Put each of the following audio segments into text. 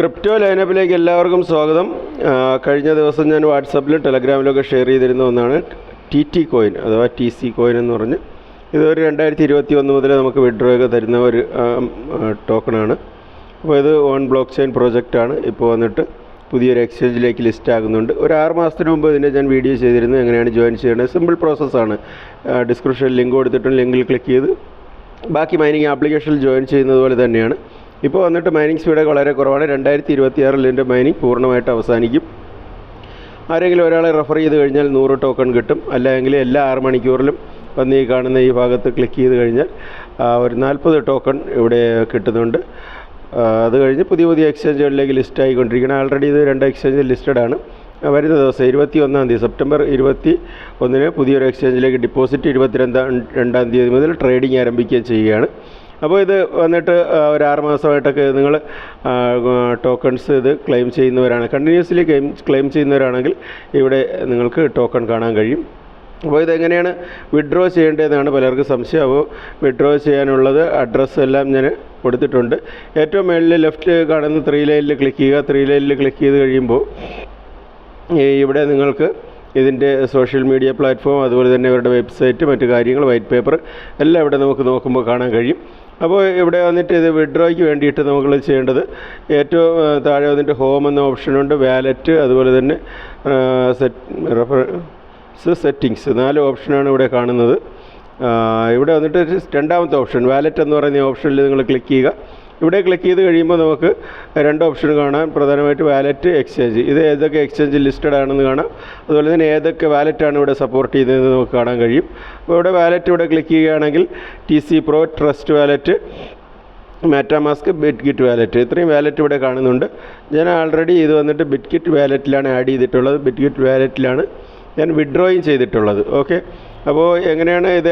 Crypto ലൈനപ്പിലേക്ക് എല്ലാവർക്കും സ്വാഗതം. കഴിഞ്ഞ ദിവസം ഞാൻ വാട്സപ്പിലും ടെലഗ്രാമിലൊക്കെ ഷെയർ ചെയ്തിരുന്ന ഒന്നാണ് ടി ടി കോയിൻ അഥവാ ടി സി കോയിൻ എന്ന് പറഞ്ഞ്. ഇതൊരു രണ്ടായിരത്തി ഇരുപത്തി ഒന്ന് മുതൽ നമുക്ക് വിഡ്രോ ഒക്കെ തരുന്ന ഒരു ടോക്കണാണ്. അപ്പോൾ ഇത് ഓൺ ബ്ലോക്ക് ചെയിൻ പ്രോജക്റ്റാണ് ഇപ്പോൾ വന്നിട്ട് പുതിയൊരു എക്സ്ചേഞ്ചിലേക്ക് ലിസ്റ്റ് ആകുന്നുണ്ട്. ഒരു ആറ് മാസത്തിന് മുമ്പ് ഇതിന്റെ ഞാൻ വീഡിയോ ചെയ്തിരുന്നു. എങ്ങനെയാണ് ജോയിൻ ചെയ്യേണ്ടത്? സിമ്പിൾ പ്രോസസ്സാണ് ഡിസ്ക്രിപ്ഷനിൽ ലിങ്ക് കൊടുത്തിട്ടുണ്ട്. ലിങ്കിൽ ക്ലിക്ക് ചെയ്ത്. ബാക്കി മൈനിങ് ആപ്ലിക്കേഷനിൽ ജോയിൻ ചെയ്യുന്നത് പോലെ തന്നെയാണ്. ഇപ്പോൾ വന്നിട്ട് മൈനിങ് സ്പീഡ് വളരെ കുറവാണ്. രണ്ടായിരത്തി ഇരുപത്തി ആറിൽ ഇതിന്റെ മൈനിങ് പൂർണമായിട്ട് അവസാനിക്കും. ആരെങ്കിലും ഒരാളെ റെഫർ ചെയ്ത് കഴിഞ്ഞാൽ നൂറ് ടോക്കൺ കിട്ടും. അല്ലെങ്കിൽ എല്ലാ ആറ് മണിക്കൂറിലും വന്ന് ഈ കാണുന്ന ഈ ഭാഗത്ത് ക്ലിക്ക് ചെയ്ത് കഴിഞ്ഞാൽ ഒരു നാൽപ്പത് ടോക്കൺ ഇവിടെ കിട്ടുന്നുണ്ട്. അത് കഴിഞ്ഞ് പുതിയ പുതിയ എക്സ്ചേഞ്ചുകളിലേക്ക് ലിസ്റ്റ് ആയിക്കൊണ്ടിരിക്കണം ആൾറെഡി ഇത് രണ്ട് എക്സ്ചേഞ്ച് ലിസ്റ്റഡ് ആണ്. വരുന്ന ദിവസം ഇരുപത്തി ഒന്നാം തീയതി സെപ്റ്റംബർ ഇരുപത്തി ഒന്നിന് പുതിയൊരു എക്സ്ചേഞ്ചിലേക്ക് ഡിപ്പോസിറ്റ് ഇരുപത്തിരണ്ടാം രണ്ടാം തീയതി മുതൽ ട്രേഡിംഗ് ആരംഭിക്കുകയും ചെയ്യുകയാണ്. അപ്പോൾ ഇത് വന്നിട്ട് ഒരു ആറ് മാസമായിട്ടൊക്കെ നിങ്ങൾ ടോക്കൺസ് ഇത് ക്ലെയിം ചെയ്യുന്നവരാണ്. കണ്ടിന്യൂസ്ലി ക്ലെയിം ക്ലെയിം ചെയ്യുന്നവരാണെങ്കിൽ ഇവിടെ നിങ്ങൾക്ക് ടോക്കൺ കാണാൻ കഴിയും. അപ്പോൾ ഇതെങ്ങനെയാണ് വിഡ്രോ ചെയ്യേണ്ടതെന്നാണ് പലർക്കും സംശയം. അപ്പോൾ വിഡ്രോ ചെയ്യാനുള്ളത് അഡ്രസ്സ് എല്ലാം ഞാൻ കൊടുത്തിട്ടുണ്ട്. ഏറ്റവും മുകളിൽ ലെഫ്റ്റ് കാണുന്ന ത്രീ ലൈനിൽ ക്ലിക്ക് ചെയ്യുക. ത്രീ ലൈനിൽ ക്ലിക്ക് ചെയ്ത് കഴിയുമ്പോൾ ഇവിടെ നിങ്ങൾക്ക് ഇതിന്റെ സോഷ്യൽ മീഡിയ പ്ലാറ്റ്ഫോം അതുപോലെ തന്നെ ഇവരുടെ വെബ്സൈറ്റ് മറ്റു കാര്യങ്ങൾ വൈറ്റ് പേപ്പർ എല്ലാം ഇവിടെ നമുക്ക് നോക്കുമ്പോൾ കാണാൻ കഴിയും. അപ്പോൾ ഇവിടെ വന്നിട്ട് ഇത് വിഡ്രോയ്ക്ക് വേണ്ടിയിട്ട് നമ്മൾ ചെയ്യേണ്ടത് ഏറ്റവും താഴെ വന്നിട്ട് ഹോം എന്ന ഓപ്ഷനുണ്ട് വാലറ്റ് അതുപോലെ തന്നെ സെറ്റ് റെഫറൻസ് സെറ്റിങ്സ് നാല് ഓപ്ഷനാണ് ഇവിടെ കാണുന്നത്. ഇവിടെ വന്നിട്ട് രണ്ടാമത്തെ ഓപ്ഷൻ വാലറ്റ് എന്ന് പറയുന്ന ഓപ്ഷനിൽ നിങ്ങൾ ക്ലിക്ക് ചെയ്യുക. ഇവിടെ ക്ലിക്ക് ചെയ്ത് കഴിയുമ്പോൾ നമുക്ക് രണ്ട് ഓപ്ഷൻ കാണാം. പ്രധാനമായിട്ട് വാലറ്റ് എക്സ്ചേഞ്ച് ഇത് ഏതൊക്കെ എക്സ്ചേഞ്ച് ലിസ്റ്റഡ് ആണെന്ന് കാണാം. അതുപോലെ തന്നെ ഏതൊക്കെ വാലറ്റാണ് ഇവിടെ സപ്പോർട്ട് ചെയ്യുന്നതെന്ന് നമുക്ക് കാണാൻ കഴിയും. അപ്പോൾ ഇവിടെ വാലറ്റ് ഇവിടെ ക്ലിക്ക് ചെയ്യുകയാണെങ്കിൽ T C pro Trust wallet MetaMask bit kit wallet ഇത്രയും വാലറ്റ് ഇവിടെ കാണുന്നുണ്ട്. ഞാൻ ആൾറെഡി ഇത് വന്നിട്ട് ബിറ്റ് കിറ്റ് വാലറ്റിലാണ് ആഡ് ചെയ്തിട്ടുള്ളത്. ബിറ്റ് കിറ്റ് വാലറ്റിലാണ് ഞാൻ വിഡ്രോയും ചെയ്തിട്ടുള്ളത്. ഓക്കെ അപ്പോൾ എങ്ങനെയാണ് ഇത്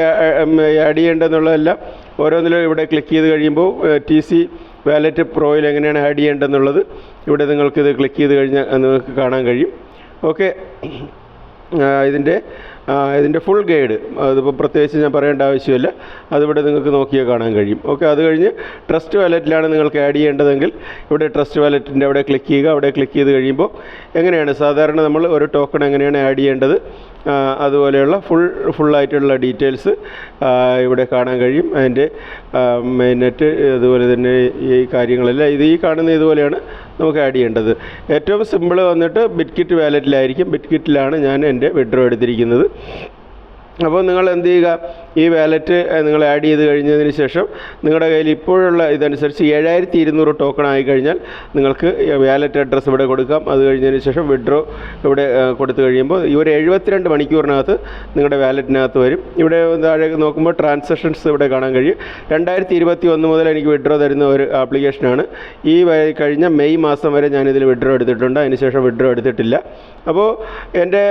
ആഡ് ചെയ്യേണ്ടതെന്നുള്ളതെല്ലാം ഓരോന്നിലും ഇവിടെ ക്ലിക്ക് ചെയ്ത് കഴിയുമ്പോൾ ടി സി വാലറ്റ് പ്രോയിൽ എങ്ങനെയാണ് ആഡ് ചെയ്യേണ്ടതെന്നുള്ളത് ഇവിടെ നിങ്ങൾക്കിത് ക്ലിക്ക് ചെയ്ത് കഴിഞ്ഞാൽ നിങ്ങൾക്ക് കാണാൻ കഴിയും. ഓക്കെ ഇതിന്റെ ഇതിന്റെ ഫുൾ ഗൈഡ് അതിപ്പോൾ പ്രത്യേകിച്ച് ഞാൻ പറയേണ്ട ആവശ്യമില്ല. അതിവിടെ നിങ്ങൾക്ക് നോക്കിയാൽ കാണാൻ കഴിയും. ഓക്കെ അത് കഴിഞ്ഞ് ട്രസ്റ്റ് വാലറ്റിലാണ് നിങ്ങൾക്ക് ആഡ് ചെയ്യേണ്ടതെങ്കിൽ ഇവിടെ ട്രസ്റ്റ് വാലറ്റിന്റെ അവിടെ ക്ലിക്ക് ചെയ്യുക. അവിടെ ക്ലിക്ക് ചെയ്ത് കഴിയുമ്പോൾ എങ്ങനെയാണ്? സാധാരണ നമ്മൾ ഒരു ടോക്കൺ എങ്ങനെയാണ് ആഡ് ചെയ്യേണ്ടത്? അതുപോലെയുള്ള ഫുൾ ഫുള്ളായിട്ടുള്ള ഡീറ്റെയിൽസ് ഇവിടെ കാണാൻ കഴിയും. അതിന്റെ മെയിനെറ്റ് അതുപോലെ തന്നെ ഈ കാര്യങ്ങളെല്ലാം ഇത് ഈ കാണുന്ന ഇതുപോലെയാണ് നമുക്ക് ആഡ് ചെയ്യേണ്ടത്. ഏറ്റവും സിമ്പിൾ വന്നിട്ട് ബിറ്റ്കിറ്റ് വാലറ്റിലായിരിക്കും ബിറ്റ്കിറ്റിലാണ് ഞാൻ എന്റെ വിഡ്രോ എടുത്തിരിക്കുന്നത്. അപ്പോൾ നിങ്ങൾ എന്ത് ചെയ്യുക? ഈ വാലറ്റ് നിങ്ങൾ ആഡ് ചെയ്ത് കഴിഞ്ഞതിന് ശേഷം നിങ്ങളുടെ കയ്യിൽ ഇപ്പോഴുള്ള ഇതനുസരിച്ച് ഏഴായിരത്തി ഇരുന്നൂറ് ടോക്കൺ ആയി കഴിഞ്ഞാൽ നിങ്ങൾക്ക് വാലറ്റ് അഡ്രസ്സ് ഇവിടെ കൊടുക്കാം. അത് കഴിഞ്ഞതിന് ശേഷം വിഡ്രോ ഇവിടെ കൊടുത്തു കഴിയുമ്പോൾ ഈ ഒരു എഴുപത്തിരണ്ട് മണിക്കൂറിനകത്ത് നിങ്ങളുടെ വാലറ്റിനകത്ത് വരും. ഇവിടെ താഴെ നോക്കുമ്പോൾ ട്രാൻസാക്ഷൻസ് ഇവിടെ കാണാൻ കഴിയും. രണ്ടായിരത്തി ഇരുപത്തി ഒന്ന് മുതൽ എനിക്ക് വിഡ്രോ തരുന്ന ഒരു ആപ്ലിക്കേഷനാണ് ഈ കഴിഞ്ഞ മെയ് മാസം വരെ ഞാനിതിൽ വിഡ്രോ എടുത്തിട്ടുണ്ട്. അതിനുശേഷം വിഡ്രോ എടുത്തിട്ടില്ല. അപ്പോൾ എന്റെ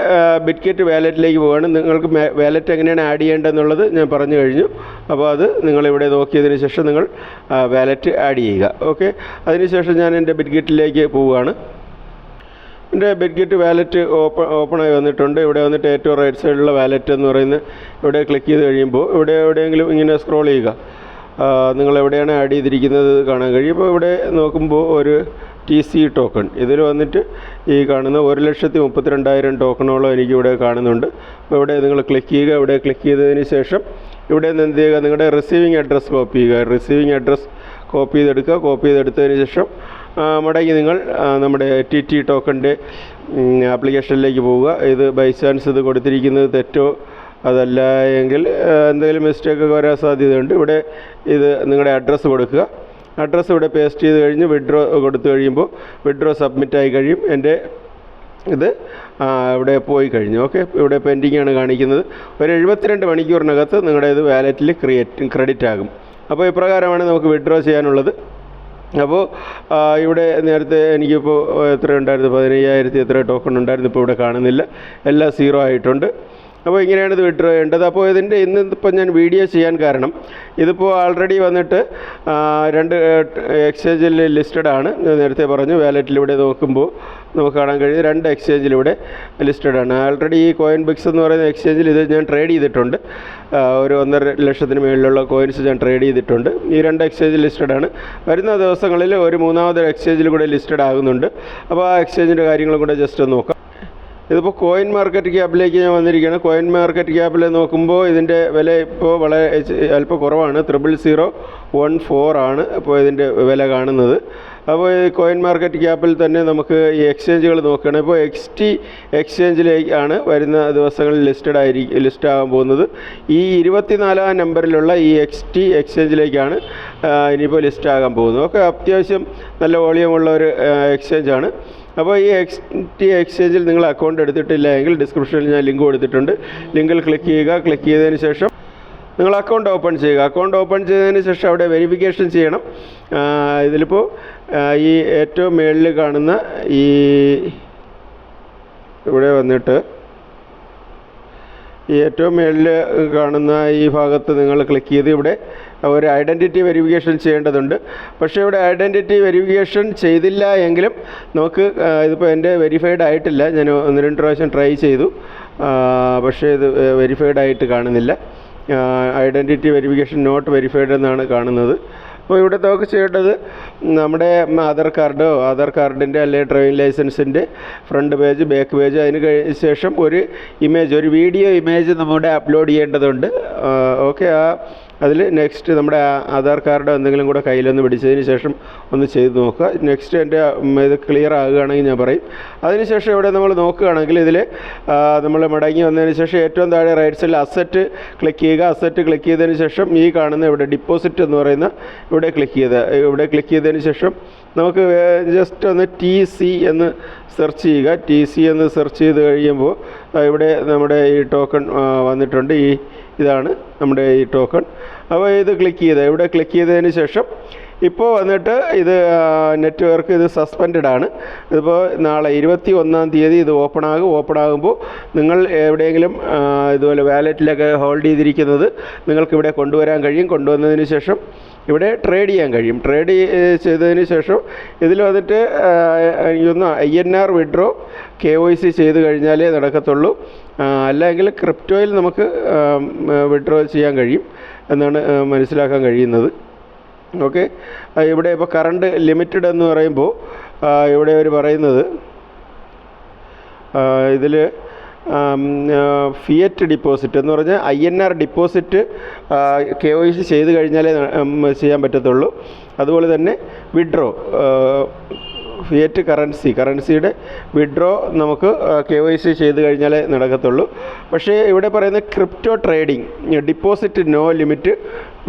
ബിറ്റ്കെറ്റ് വാലറ്റിലേക്ക് പോവുകയാണ്. നിങ്ങൾക്ക് വാലറ്റ് എങ്ങനെയാണ് ആഡ് ചെയ്യേണ്ടതെന്നുള്ളത് ഞാൻ പറഞ്ഞു കഴിഞ്ഞു. അപ്പോൾ അത് നിങ്ങളിവിടെ നോക്കിയതിന് ശേഷം നിങ്ങൾ വാലറ്റ് ആഡ് ചെയ്യുക. ഓക്കെ അതിനുശേഷം ഞാൻ എന്റെ ബിഡ്ഗിറ്റിലേക്ക് പോവുകയാണ്. എന്റെ ബിറ്റ്കിറ്റ് വാലറ്റ് ഓപ്പൺ ഓപ്പണായി വന്നിട്ടുണ്ട്. ഇവിടെ വന്നിട്ട് ഏറ്റവും റൈറ്റ് സൈഡിലുള്ള വാലറ്റ് എന്ന് പറയുന്ന ഇവിടെ ക്ലിക്ക് ചെയ്ത് കഴിയുമ്പോൾ ഇവിടെ എവിടെയെങ്കിലും ഇങ്ങനെ സ്ക്രോൾ ചെയ്യുക. നിങ്ങൾ എവിടെയാണ് ആഡ് ചെയ്തിരിക്കുന്നത് കാണാൻ കഴിയും. അപ്പോൾ ഇവിടെ നോക്കുമ്പോൾ ഒരു ടി സി ടോക്കൺ ഇതിൽ വന്നിട്ട് ഈ കാണുന്ന ഒരു ലക്ഷത്തി മുപ്പത്തിരണ്ടായിരം ടോക്കണോളം എനിക്കിവിടെ കാണുന്നുണ്ട്. അപ്പോൾ ഇവിടെ നിങ്ങൾ ക്ലിക്ക് ചെയ്യുക. ഇവിടെ ക്ലിക്ക് ചെയ്തതിന് ശേഷം ഇവിടെ നിന്ന് എന്ത് ചെയ്യുക? നിങ്ങളുടെ റിസീവിങ് അഡ്രസ്സ് കോപ്പി ചെയ്യുക. റിസീവിങ് അഡ്രസ്സ് കോപ്പി ചെയ്തെടുക്കുക. കോപ്പി ചെയ്തെടുത്തതിന് ശേഷം മടങ്ങി നിങ്ങൾ നമ്മുടെ ടി ടി ടോക്കണിന്റെ ആപ്ലിക്കേഷനിലേക്ക് പോവുക. ഇത് ബൈ ചാൻസ് ഇത് കൊടുത്തിരിക്കുന്നത് തെറ്റോ? അതല്ല എങ്കിൽ എന്തെങ്കിലും മിസ്റ്റേക്ക് വരാൻ സാധ്യതയുണ്ട്. ഇവിടെ ഇത് നിങ്ങളുടെ അഡ്രസ്സ് കൊടുക്കുക. അഡ്രസ്സ് ഇവിടെ പേസ്റ്റ് ചെയ്ത് കഴിഞ്ഞ് വിഡ്രോ കൊടുത്തു കഴിയുമ്പോൾ വിഡ്രോ സബ്മിറ്റ് ആയി കഴിയും. എന്റെ ഇത് ഇവിടെ പോയി കഴിഞ്ഞു. ഓക്കെ ഇവിടെ പെൻഡിങ് ആണ് കാണിക്കുന്നത്. ഒരു എഴുപത്തിരണ്ട് മണിക്കൂറിനകത്ത് നിങ്ങളുടെ ഇത് വാലറ്റിൽ ക്രിയേറ്റ് ക്രെഡിറ്റ് ആകും. അപ്പോൾ ഇപ്രകാരമാണ് നമുക്ക് വിഡ്രോ ചെയ്യാനുള്ളത്. അപ്പോൾ ഇവിടെ നേരത്തെ എനിക്കിപ്പോൾ എത്ര ഉണ്ടായിരുന്നു പതിനയ്യായിരത്തി എത്ര ടോക്കൺ ഉണ്ടായിരുന്നു? ഇപ്പോൾ ഇവിടെ കാണുന്നില്ല. എല്ലാം സീറോ ആയിട്ടുണ്ട്. അപ്പോൾ ഇങ്ങനെയാണ് ഇത് വിഡ്രോ ചെയ്യേണ്ടത് അപ്പോൾ ഇതിന്റെ ഇന്ന് ഇപ്പോൾ ഞാൻ വീഡിയോ ചെയ്യാൻ കാരണം ഇതിപ്പോൾ ആൾറെഡി വന്നിട്ട് രണ്ട് എക്സ്ചേഞ്ചിൽ ലിസ്റ്റഡ് ആണ്. നേരത്തെ പറഞ്ഞു വാലറ്റിലൂടെ നോക്കുമ്പോൾ നമുക്ക് കാണാൻ കഴിയും രണ്ട് എക്സ്ചേഞ്ചിലൂടെ ലിസ്റ്റഡ് ആണ്. ആൾറെഡി ഈ കോയിൻ ബിക്സ് എന്ന് പറയുന്ന എക്സ്ചേഞ്ചിൽ ഇത് ഞാൻ ട്രേഡ് ചെയ്തിട്ടുണ്ട്. ഒരു ഒന്നര ലക്ഷത്തിന് മുകളിലുള്ള കോയിൻസ് ഞാൻ ട്രേഡ് ചെയ്തിട്ടുണ്ട്. ഈ രണ്ട് എക്സ്ചേഞ്ച് ലിസ്റ്റഡ് ആണ്. വരുന്ന ദിവസങ്ങളിൽ ഒരു മൂന്നാമത് എക്സ്ചേഞ്ചിൽ കൂടെ ലിസ്റ്റഡ് ആകുന്നുണ്ട്. അപ്പോൾ ആ എക്സ്ചേഞ്ചിന്റെ കാര്യങ്ങളും കൂടെ ജസ്റ്റ് നോക്കാം. ഇതിപ്പോൾ കോയിൻ മാർക്കറ്റ് ക്യാപ്പിലേക്ക് ഞാൻ വന്നിരിക്കുകയാണ്. കോയിൻ മാർക്കറ്റ് ക്യാപ്പിൽ നോക്കുമ്പോൾ ഇതിന്റെ വില ഇപ്പോൾ വളരെ അല്പം കുറവാണ്. ത്രിബിൾ സീറോ വൺ ഫോർ ആണ് ഇപ്പോൾ ഇതിന്റെ വില കാണുന്നത്. അപ്പോൾ ഈ കോയിൻ മാർക്കറ്റ് ക്യാപ്പിൽ തന്നെ നമുക്ക് ഈ എക്സ്ചേഞ്ചുകൾ നോക്കുകയാണ് ഇപ്പോൾ എക്സ് ടി എക്സ്ചേഞ്ചിലേക്കാണ് വരുന്ന ദിവസങ്ങളിൽ ലിസ്റ്റഡ് ആയിരിക്കും ലിസ്റ്റ് ആകാൻ പോകുന്നത്. ഈ ഇരുപത്തിനാലാം നമ്പറിലുള്ള ഈ എക്സ് ടി എക്സ്ചേഞ്ചിലേക്കാണ് ഇനിയിപ്പോൾ ലിസ്റ്റ് ആകാൻ പോകുന്നത്. ഒക്കെ അത്യാവശ്യം നല്ല വോളിയമുള്ള ഒരു എക്സ്ചേഞ്ചാണ് അപ്പോൾ ഈ എക്സ് ടി എക്സ്ചേഞ്ചിൽ നിങ്ങൾ അക്കൗണ്ട് എടുത്തിട്ടില്ല എങ്കിൽ ഡിസ്ക്രിപ്ഷനിൽ ഞാൻ ലിങ്ക് കൊടുത്തിട്ടുണ്ട്. ലിങ്കിൽ ക്ലിക്ക് ചെയ്യുക. ക്ലിക്ക് ചെയ്തതിന് ശേഷം നിങ്ങൾ അക്കൗണ്ട് ഓപ്പൺ ചെയ്യുക. അക്കൗണ്ട് ഓപ്പൺ ചെയ്തതിന് ശേഷം അവിടെ വെരിഫിക്കേഷൻ ചെയ്യണം. ഇതിലിപ്പോൾ ഈ ഏറ്റവും മുകളിൽ കാണുന്ന ഈ ഇവിടെ വന്നിട്ട് ഈ ഏറ്റവും മുകളിൽ കാണുന്ന ഈ ഭാഗത്ത് നിങ്ങൾ ക്ലിക്ക് ചെയ്ത് ഇവിടെ ഒരു ഐഡന്റിറ്റി വെരിഫിക്കേഷൻ ചെയ്യേണ്ടതുണ്ട്. പക്ഷേ ഇവിടെ ഐഡന്റിറ്റി വെരിഫിക്കേഷൻ ചെയ്തില്ല എങ്കിലും നമുക്ക് ഇതിപ്പോൾ എന്റെ വെരിഫൈഡ് ആയിട്ടില്ല. ഞാൻ ഒന്ന് രണ്ട് പ്രാവശ്യം ട്രൈ ചെയ്തു. പക്ഷേ ഇത് വെരിഫൈഡ് ആയിട്ട് കാണുന്നില്ല. ഐഡന്റിറ്റി വെരിഫിക്കേഷൻ നോട്ട് വെരിഫൈഡ് എന്നാണ് കാണുന്നത്. അപ്പോൾ ഇവിടെ നമുക്ക് ചെയ്യേണ്ടത് നമ്മുടെ ആധാർ കാർഡോ ആധാർ കാർഡിന്റെ അല്ലെങ്കിൽ ഡ്രൈവിംഗ് ലൈസൻസിന്റെ ഫ്രണ്ട് പേജ് ബാക്ക് പേജ് അതിന് കഴിഞ്ഞ ശേഷം ഒരു ഇമേജ് ഒരു വീഡിയോ ഇമേജ് നമ്മുടെ അപ്ലോഡ് ചെയ്യേണ്ടതുണ്ട്. ഓക്കെ ആ അതിൽ നെക്സ്റ്റ് നമ്മുടെ ആധാർ കാർഡ് എന്തെങ്കിലും കൂടെ കയ്യിലൊന്ന് പിടിച്ചതിന് ശേഷം ഒന്ന് ചെയ്ത് നോക്കുക. നെക്സ്റ്റ് എന്റെ ഇത് ക്ലിയർ ആകുകയാണെങ്കിൽ ഞാൻ പറയും. അതിനുശേഷം ഇവിടെ നമ്മൾ നോക്കുകയാണെങ്കിൽ ഇതിൽ നമ്മൾ മടങ്ങി വന്നതിന് ശേഷം ഏറ്റവും താഴെ റൈറ്റ് സൈഡിൽ അസറ്റ് ക്ലിക്ക് ചെയ്യുക. അസറ്റ് ക്ലിക്ക് ചെയ്തതിന് ശേഷം ഈ കാണുന്ന ഇവിടെ ഡിപ്പോസിറ്റ് എന്ന് പറയുന്ന ഇവിടെ ക്ലിക്ക് ചെയ്ത് ഇവിടെ ക്ലിക്ക് ചെയ്തതിന് ശേഷം നമുക്ക് ജസ്റ്റ് ഒന്ന് ടി സി എന്ന് സെർച്ച് ചെയ്യുക. ടി സി എന്ന് സെർച്ച് ചെയ്ത് കഴിയുമ്പോൾ ഇവിടെ നമ്മുടെ ഈ ടോക്കൺ വന്നിട്ടുണ്ട്. ഈ ഇതാണ് നമ്മുടെ ഈ ടോക്കൺ അപ്പോൾ ഇത് ക്ലിക്ക് ചെയ്ത് ഇവിടെ ക്ലിക്ക് ചെയ്തതിന് ശേഷം ഇപ്പോൾ വന്നിട്ട് ഇത് നെറ്റ്വർക്ക് ഇത് സസ്പെൻഡഡ് ആണ്. ഇതിപ്പോൾ നാളെ ഇരുപത്തി ഒന്നാം തീയതി ഇത് ഓപ്പൺ ആകും. ഓപ്പൺ ആകുമ്പോൾ നിങ്ങൾ എവിടെയെങ്കിലും ഇതുപോലെ വാലറ്റിലൊക്കെ ഹോൾഡ് ചെയ്തിരിക്കുന്നത് നിങ്ങൾക്ക് ഇവിടെ കൊണ്ടുവരാൻ കഴിയും. കൊണ്ടുവന്നതിന് ശേഷം ഇവിടെ ട്രേഡ് ചെയ്യാൻ കഴിയും. ട്രേഡ് ചെയ്തതിന് ശേഷം ഇതിൽ വന്നിട്ട് എനിക്കൊന്ന് I N R withdraw K O C ചെയ്ത് കഴിഞ്ഞാലേ നടക്കത്തുള്ളൂ. അല്ലെങ്കിൽ ക്രിപ്റ്റോയിൽ നമുക്ക് വിഡ്രോ ചെയ്യാൻ കഴിയും എന്നാണ് മനസ്സിലാക്കാൻ കഴിയുന്നത്. ഓക്കെ ഇവിടെ ഇപ്പോൾ കറണ്ട് ലിമിറ്റഡ് എന്ന് പറയുമ്പോൾ ഇവിടെ അവർ പറയുന്നത് ഇതിൽ ഫിയറ്റ് ഡിപ്പോസിറ്റ് എന്ന് പറഞ്ഞാൽ I N R deposit K O C ചെയ്ത് കഴിഞ്ഞാലേ ചെയ്യാൻ പറ്റത്തുള്ളൂ. അതുപോലെ തന്നെ വിഡ്രോ ഫിയറ്റ് കറൻസി കറൻസിയുടെ വിഡ്രോ നമുക്ക് കെ വൈ സി ചെയ്ത് കഴിഞ്ഞാലേ നടക്കത്തുള്ളൂ. പക്ഷേ ഇവിടെ പറയുന്ന crypto trading deposit no limit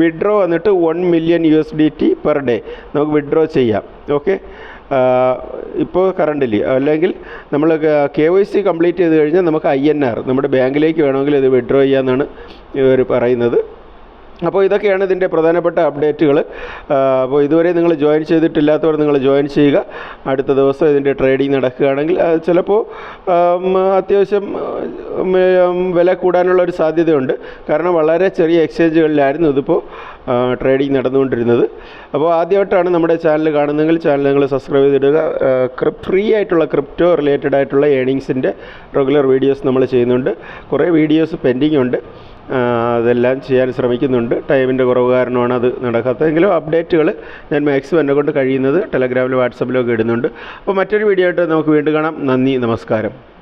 withdraw വന്നിട്ട് one million U S D T per day നമുക്ക് വിഡ്രോ ചെയ്യാം. ഓക്കെ? ഇപ്പോൾ കറണ്ടിലി അല്ലെങ്കിൽ നമ്മൾ കെ വൈ സി കംപ്ലീറ്റ് ചെയ്ത് കഴിഞ്ഞാൽ നമുക്ക് ഐ എൻ ആർ നമ്മുടെ ബാങ്കിലേക്ക് വേണമെങ്കിൽ ഇത് വിഡ്രോ ചെയ്യാമെന്നാണ് ഇവർ പറയുന്നത്. അപ്പോൾ ഇതൊക്കെയാണ് ഇതിന്റെ പ്രധാനപ്പെട്ട അപ്ഡേറ്റുകൾ. അപ്പോൾ ഇതുവരെ നിങ്ങൾ ജോയിൻ ചെയ്തിട്ടില്ലാത്തവർ നിങ്ങൾ ജോയിൻ ചെയ്യുക. അടുത്ത ദിവസം ഇതിന്റെ ട്രേഡിംഗ് നടക്കുകയാണെങ്കിൽ ചിലപ്പോൾ അത്യാവശ്യം വില കൂടാനുള്ള ഒരു സാധ്യതയുണ്ട്. കാരണം വളരെ ചെറിയ എക്സ്ചേഞ്ചുകളിലായിരുന്നു ഇതിപ്പോൾ ട്രേഡിംഗ് നടന്നുകൊണ്ടിരുന്നത്. അപ്പോൾ ആദ്യമായിട്ടാണ് നമ്മുടെ ചാനൽ കാണുന്നതെങ്കിൽ ചാനൽ നിങ്ങൾ സബ്സ്ക്രൈബ് ചെയ്തിടുക. ഫ്രീ ആയിട്ടുള്ള ക്രിപ്റ്റോ റിലേറ്റഡ് ആയിട്ടുള്ള ഏണിങ്സിന്റെ റെഗുലർ വീഡിയോസ് നമ്മൾ ചെയ്യുന്നുണ്ട്. കുറേ വീഡിയോസ് പെൻഡിങ് ഉണ്ട്. അതെല്ലാം ചെയ്യാൻ ശ്രമിക്കുന്നുണ്ട്. ടൈമിന്റെ കുറവ് കാരണമാണ് അത് നടക്കാത്തതെങ്കിലും അപ്ഡേറ്റുകൾ ഞാൻ മാക്സിമം എന്നെ കൊണ്ട് കഴിയുന്നത് ടെലഗ്രാമിലും വാട്സപ്പിലും ഒക്കെ ഇടുന്നുണ്ട്. അപ്പോൾ മറ്റൊരു വീഡിയോ ആയിട്ട് നമുക്ക് വീണ്ടും കാണാം. നന്ദി നമസ്കാരം.